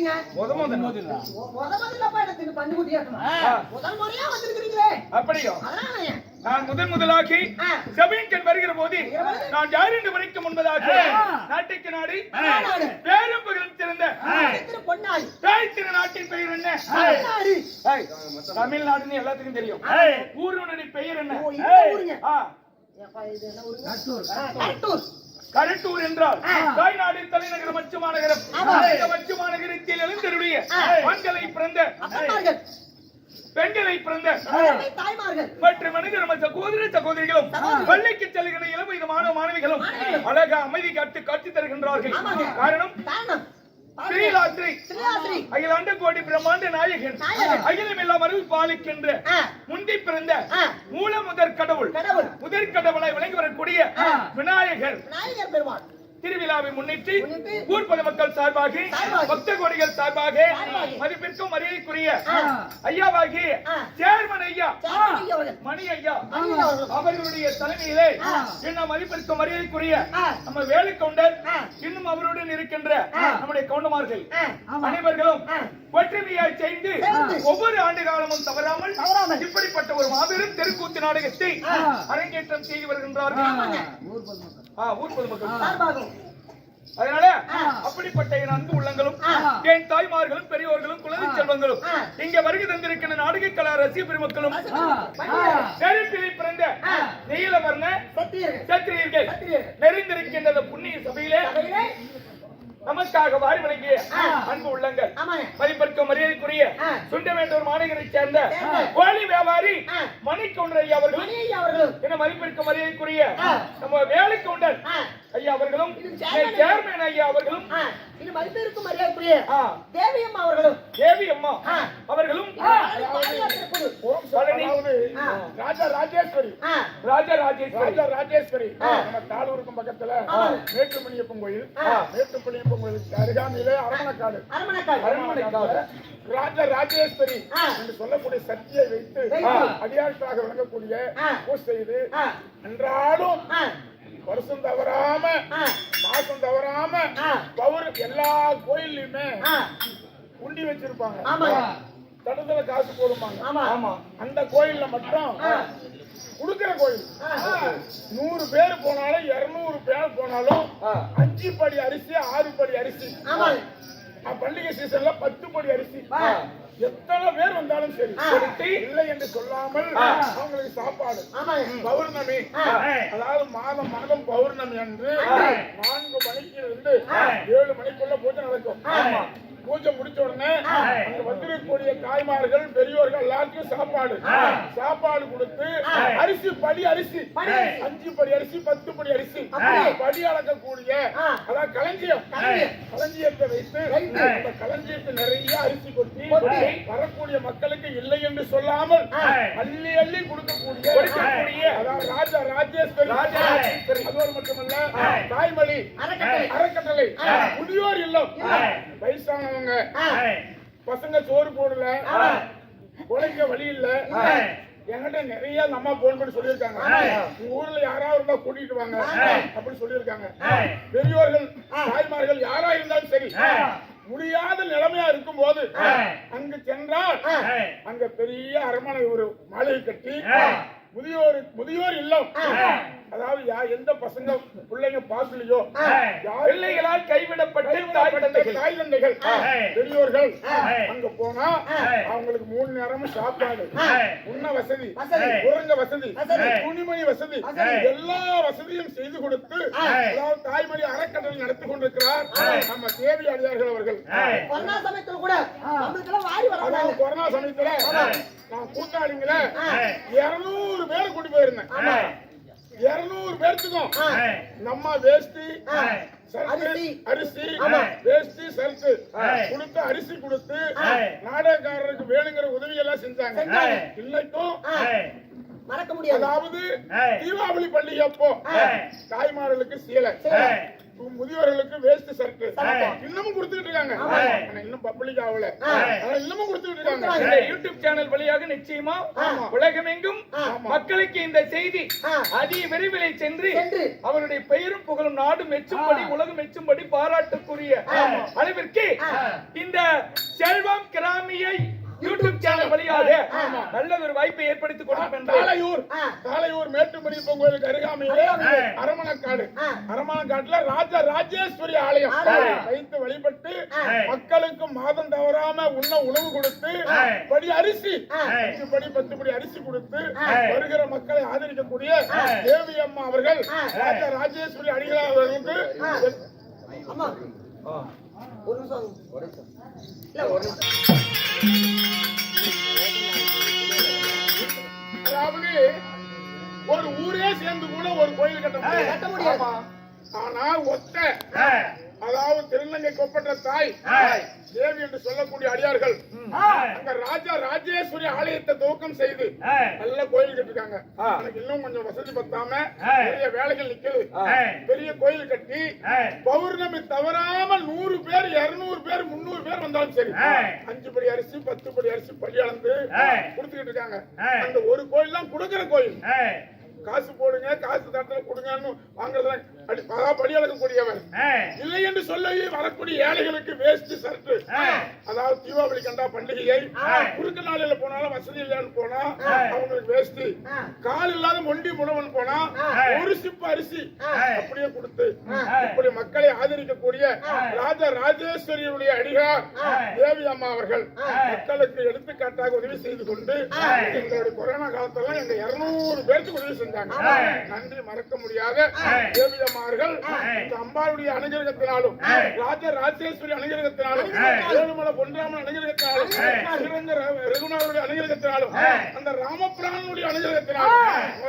வந்திருக்கீங்க முத முத மொ- முத முதல்லப்பா எனக்கு இந்த பன்னிக்குட்டி ஏத்தணும். ஆ. முதல் முறையா வந்திருக்கிறீங்களே. அப்படியோ? அதனால ஏன்? நான் முதன் முதலாகி வருகிற போது நான் யார் என்று வரைக்கும் முன்பதாக நாட்டுக்கு நாடு. பேரும் தாய் திரு நாட்டின் பெயர் என்ன? தமிழ்நாடுன்னு எல்லாத்துக்கும் தெரியும். ஊருடைய பெயர் என்ன? கரட்டூர். என்றால் தாய்நாடின் தலைநகரம் மச்சு மாநகரம் ஆமா. இந்த மச்சு மாநகரத்தில் எழுந்தருடைய. ஆண்களை பிறந்த பெண்களை பிறந்த மற்றும் மனிதர் நம்ம சகோதர சகோதரிகளும் சகோதரி. பள்ளிக்கு செல்கிற இளம் மாணவ மாணவிகளும். அழகா அமைதி காட்டு காட்சி தருகின்றார்கள் காரணம், ஸ்ரீலாத்ரி. அகிலாண்ட கோடி பிரம்மாண்ட நாயகன். அகிலம் எல்லாம் அருள் பாலிக்கின்ற முந்தி பிறந்த. மூல முதற் கடவுள். முதற் கடவுளாய் விளங்கி வரக்கூடிய விநாயகர் விநாயகர் பெருமாள் திருவிழாவை முன்னிட்டு முன்னிட்டு ஊர் பொதுமக்கள் சார்பாக. பக்த கோடிகள் சார்பாக. மதிப்பிற்கும் மரியாதைக்குரிய. ஐயாவாகி. சேர்மன் ஐயா. மணி ஐயா. அவர்களுடைய தலைமையிலே. இன்னும் மதிப்பிற்கும் மரியாதைக்குரிய. நம்ம வேலு கவுண்டர். இன்னும் அவருடன் இருக்கின்ற. நம்முடைய கவுண்டமார்கள் அனைவர்களும். ஒற்றுமையாய் சேர்ந்து சேர்ந்து. ஒவ்வொரு ஆண்டு காலமும் தவறாமல். இப்படிப்பட்ட ஒரு மாபெரும் தெருக்கூத்து நாடகத்தை. அரங்கேற்றம் செய்து வருகின்றார்கள் ஊர் பொதுமக்கள் சார்பாகவும். அதனால ஆ. அப்படிப்பட்ட என் அன்பு உள்ளங்களும் ஆ. என் தாய்மார்களும் பெரியோர்களும் குழந்தை செல்வங்களும். இங்க வருகை தந்திருக்கிற நாடக கலா ரசிக பெருமக்களும் நெருப்பிலை பிறந்த சத்திரியர்கள் சத்திரியர்கள். நிறைந்திருக்கின்ற புண்ணிய சபையிலே நமக்காக வாரி வழங்கிய. அன்பு உள்ளங்கள் ஆமாங்க. மதிப்பிற்கும் மரியாதைக்குரிய. சுண்டமேட்டூர் மாநகரை சேர்ந்த சேர்ந்த கோழி வியாபாரி ஐயா அவர்கள். என்ன மதிப்பிற்கும் மரியாதைக்குரிய. நம்ம வேலை கவுண்டர் ஆ, ஐயா அவர்களும் சேர்மன் ஐயா அவர்களும் இது மரியாதைக்குரிய அவர்களும் தேவி அம்மா. அவர்களும் ஆ. ராஜா ராஜேஸ்வரி ராஜா ராஜேஸ்வரி ராஜா ராஜேஸ்வரி. நம்ம தாளூருக்கும் பக்கத்துல. மேட்டுமணியப்பன் கோயில். மேட்டுமணியப்பன் கோயிலுக்கு அருகாமையிலே அரமணக்காடு ராஜா ராஜேஸ்வரி. என்று சொல்லக்கூடிய சக்தியை வைத்து. அடியாட்களாக விளங்கக்கூடிய. பூஜை செய்து அன்றாடும் வருஷம் தவறாம மாசம் தவறாம ஆ. பவர் எல்லா கோயில்லையுமே ஆ, உண்டி வச்சிருப்பாங்க. தடத்துல காசு போடுவாங்க ஆமா. ஆமா அந்த கோயில்ல மட்டும். குடுக்கிற கோயில். நூறு பேர் போனாலும் இருநூறு பேர் போனாலும். அஞ்சு படி அரிசி ஆறு படி அரிசி அஹ் பண்டிகை சீசன்ல பத்து படி அரிசி. எத்தனை பேர் வந்தாலும் சரி. கொடுத்து இல்லை என்று சொல்லாமல். அவங்களுக்கு சாப்பாடு. பௌர்ணமி. அதாவது மாதம் மாதம் பௌர்ணமி அன்று. நான்கு மணிக்கு இருந்து. ஏழு மணிக்குள்ள பூஜை நடக்கும். பூஜை முடிச்ச உடனே அங்க வந்திருக்கக்கூடிய தாய்மார்கள் பெரியோர்கள் எல்லாருக்கும் சாப்பாடு சாப்பாடு கொடுத்து அரிசி படி அரிசி. அஞ்சு படி அரிசி பத்து படி அரிசி. படி அளக்கக்கூடிய. அதான் களஞ்சியம். களஞ்சியத்தை வைத்து. அந்த களஞ்சியத்தை நிறைய அரிசி கொட்டி. வரக்கூடிய மக்களுக்கு இல்லை என்று சொல்லாமல். அள்ளி அள்ளி கொடுக்கக்கூடிய. அதான் ராஜா ராஜேஸ்வரி ராஜா ராஜேஸ்வரி. அதோடு மட்டுமல்ல தாய்மொழி அறக்கட்டளை. ஆ. முதியோர் இல்லம். வயசானவங்க. பசங்க சோறு போடல. உழைக்க வழி இல்ல. என்கிட்ட நிறைய அந்த அம்மா போன் பண்ணி சொல்லியிருக்காங்க. ஊர்ல யாராவது இருந்தா கூட்டிட்டு வாங்க அப்படின்னு சொல்லியிருக்காங்க. பெரியோர்கள் தாய்மார்கள் யாரா இருந்தாலும் சரி முடியாத நிலைமையா இருக்கும் போது அங்கு சென்றால் அங்க பெரிய அரண்மனை ஒரு மாளிகை கட்டி முதியோர் முதியோர் இல்லம் அதாவது யா எந்த பசங்க பிள்ளைங்க பார்க்கலையோ யார் பிள்ளைகளால் கைவிடப்பட்ட தாய் குழந்தைகள் தாய் தந்தைகள் பெரியோர்கள் அங்க போனா அவங்களுக்கு மூணு நேரமும் சாப்பாடு உண்ண வசதி வசதி. உறங்க வசதி. துணிமணி வசதி. எல்லா வசதியும் செய்து கொடுத்து அதாவது தாய்மொழி அறக்கட்டளை நடத்தி கொண்டிருக்கிறார் நம்ம தேவி அடியார்கள் அவர்கள் கொரோனா சமயத்துல கூட கொரோனா சமயத்துல நான் கூட்டாளிங்கள இருநூறு பேர் கூட்டி போயிருந்தேன். இருநூறு பேர்த்துக்கும். நம்ம வேஷ்டி அரிசி. அரிசி. வேஷ்டி சரக்கு கொடுத்து அரிசி கொடுத்து நாடகக்காரருக்கு வேணுங்கிற உதவி எல்லாம் செஞ்சாங்க. இன்னைக்கும் மறக்க முடியாது. அதாவது தீபாவளி பண்டிகை அப்போ தாய்மார்களுக்கு சீலை. முதியோர்களுக்கு வேஸ்ட் சர்க்கு. இன்னமும் கொடுத்துட்டு இருக்காங்க இன்னும் பப்ளிக் ஆகல இன்னமும் கொடுத்துட்டு இருக்காங்க யூடியூப் சேனல் வழியாக நிச்சயமா. உலகமெங்கும். மக்களுக்கு இந்த செய்தி ஆ. அதி விரைவிலே சென்று. அவருடைய பெயரும் புகழும் நாடு மெச்சும்படி உலகம் மெச்சும்படி பாராட்டுக்குரிய. அளவிற்கு. இந்த செல்வம் கிராமியை யூடியூப் சேனல் வழியாக. நல்ல ஒரு வாய்ப்பை ஏற்படுத்தி கொடுக்கும் ஆ. தாளையூர் மேட்டுமணிப்பன் கோயிலுக்கு அருகாமையிலே. அரமணக்காடு. அரமணக்காட்டுல ராஜா ராஜேஸ்வரி ஆலயம். வைத்து வழிபட்டு. மக்களுக்கு மாதம் தவறாம உண்ண உணவு கொடுத்து. படி அரிசி படி பத்து படி அரிசி கொடுத்து. வருகிற மக்களை ஆதரிக்கக்கூடிய தேவி அம்மா அவர்கள். ராஜா ராஜேஸ்வரி அடிகளார் அவர்களுக்கு ஆ. அம்மா ஒரு நிமிஷம் இல்ல ஒரு நிமிஷம் சேர்ந்து கூட ஒரு கோயில் கட்ட முடியாது. ஆனா ஒத்த அதாவது திருநங்கை கொப்பற்ற தாய் தேவி என்று சொல்லக்கூடிய அடியார்கள். அங்க ராஜா ராஜேஸ்வரி ஆலயத்தை துவக்கம் செய்து நல்ல கோயில் கட்டிருக்காங்க. எனக்கு இன்னும் கொஞ்சம் வசதி பத்தாம பெரிய வேலைகள் நிக்குது பெரிய கோயில் கட்டி பௌர்ணமி தவறாம நூறு பேர் இருநூறு பேர் முன்னூறு பேர் வந்தாலும் சரி. அஞ்சு படி அரிசி பத்து படி அரிசி படி அளந்து கொடுத்துக்கிட்டு இருக்காங்க. அந்த ஒரு கோயில் தான் கொடுக்கிற கோயில். காசு போடுங்க காசு தட்டல கொடுங்கன்னு வாங்குறதுலாம் படி அளக்கக்கூடியவர் இல்லை என்று சொல்லி வரக்கூடிய ஏழைகளுக்கு வேஸ்ட் சர்ட்டு. அதாவது தீபாவளி கண்டா பண்டிகையை குறுக்கு நாளில போனாலும் வசதி இல்லைன்னு போனா அவங்களுக்கு வேஸ்ட் கால் இல்லாத மொண்டி முடவன் போனா ஒரு சிப்பு அரிசி அப்படியே கொடுத்து இப்படி மக்களை ஆதரிக்கக்கூடிய ராஜா ராஜேஸ்வரியுடைய அடிகார் தேவி அம்மா அவர்கள் மக்களுக்கு எடுத்துக்காட்டாக உதவி செய்து கொண்டு எங்களுடைய கொரோனா காலத்துல எங்க இருநூறு பேருக்கு உதவி செஞ்சாங்க. நன்றி மறக்க முடியாத தேவி அம்மா அவர்கள் அம்பாளுடைய அனுகிரகத்தினாலும் ராஜா ராஜேஸ்வரி அனுகிரகத்தினாலும் ஏழுமலை பொன்றாமன் அனுகிரகத்தினாலும் ஸ்ரீரங்க ர- ரகுநாதருடைய அனுகிரகத்தினாலும் அந்த ராமபிரானுடைய அனுகிரகத்தினாலும்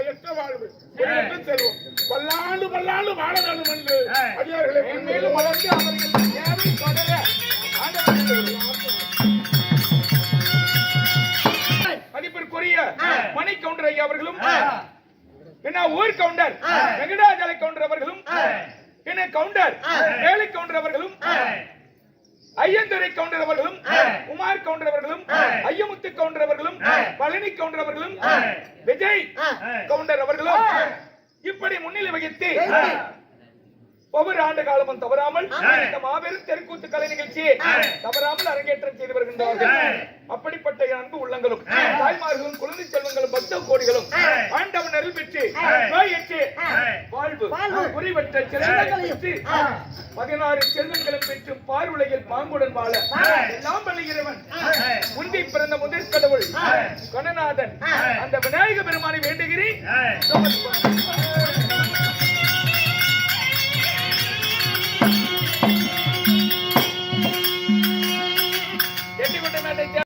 எட்ட வாழ்வு எட்ட செல்வம். பல்லாண்டு பல்லாண்டு வாழ வேண்டும் என்று அடியார்களை மேலும் வளர்ந்து அவர்கள் தேவை தொடர மதிப்பிற்குரிய மணி கவுண்டர் ஐயா அவர்களும் என்ன ஊர் கவுண்டர்? வெங்கடாஜல கவுண்டர் அவர்களும் என்ன கவுண்டர்? வேலை கவுண்டர் அவர்களும் ஐயந்துரை கவுண்டர் அவர்களும் குமார் கவுண்டர் அவர்களும் ஐயமுத்து கவுண்டர் அவர்களும் பழனி கவுண்டர் அவர்களும் விஜய் கவுண்டர் அவர்களும் இப்படி முன்னிலை வகித்து ஒவ்வொரு ஆண்டு காலமும் தவறாமல் இந்த மாபெரும் தெருக்கூத்து கலை நிகழ்ச்சியை தவறாமல் அரங்கேற்றம் செய்து வருகின்றார்கள் அப்படிப்பட்ட அன்பு உள்ளங்களும் தாய்மார்களும் குழந்தை செல்வங்களும் பக்த கோடிகளும் ஆண்டவன் அருள் பெற்று நோயற்று வாழ்வு. குறிவற்ற செல்வங்களை பெற்று பதினாறு செல்வங்களும் பெற்று பார்வுலகில் பாங்குடன் வாழ. எல்லாம் இறைவன். முந்தி பிறந்த முதற் கடவுள் கணநாதன் அந்த விநாயக பெருமானை வேண்டுகிறேன்.